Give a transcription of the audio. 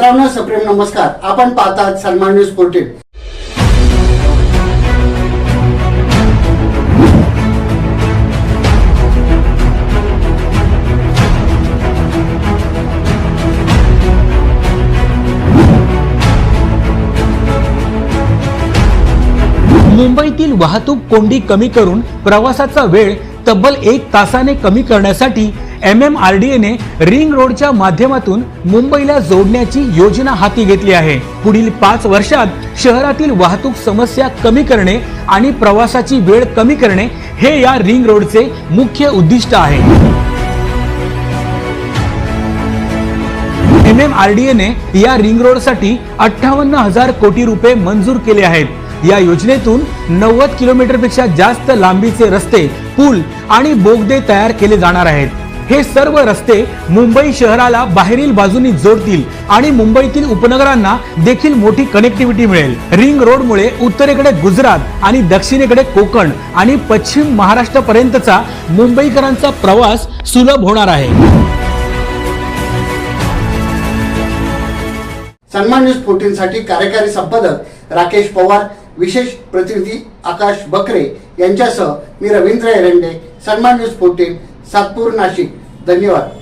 मित्रांनो सप्रेम नमस्कार. आपण पाहतात सन्मान न्यूज फोर्टीन मुंबईतील वाहतूक कोंडी कमी करून प्रवासाचा वेळ तब्बल एक तासाने कमी करण्यासाठी एम एम आर डी एने रिंग रोडच्या माध्यमातून मुंबईला जोडण्याची योजना हाती घेतली आहे. पुढील पाच वर्षात शहरातील वाहतूक समस्या कमी करणे आणि प्रवासाची वेळ कमी करणे हे या रिंग रोडचे मुख्य उद्दिष्ट आहे. एम एम आर डी एने या रिंग रोडसाठी अठ्ठावन्न हजार कोटी रुपये मंजूर केले आहेत. या योजनेतून नव्वद किलोमीटरपेक्षा जास्त लांबीचे रस्ते पूल आणि बोगदे तयार केले जाणार आहेत. हे सर्व रस्ते मुंबई शहराला बाहेरील बाजूनी जोडतील आणि मुंबईतील उपनगरांना देखील मोठी कनेक्टिव्हिटी मिळेल. रिंग रोडमुळे उत्तरेकडे गुजरात आणि दक्षिणेकडे कोकण आणि पश्चिम महाराष्ट्र पर्यंतचा मुंबईकरांचा प्रवास सुलभ होणार आहे. सन्मान न्यूज फोर्टीन साठी कार्यकारी संपादक राकेश पवार विशेष प्रतिनिधी आकाश बकरे यांच्यासह मी रवींद्र एरंडे सन्मान न्यूज फोर्टीन सातपूर नाशिक. धन्यवाद.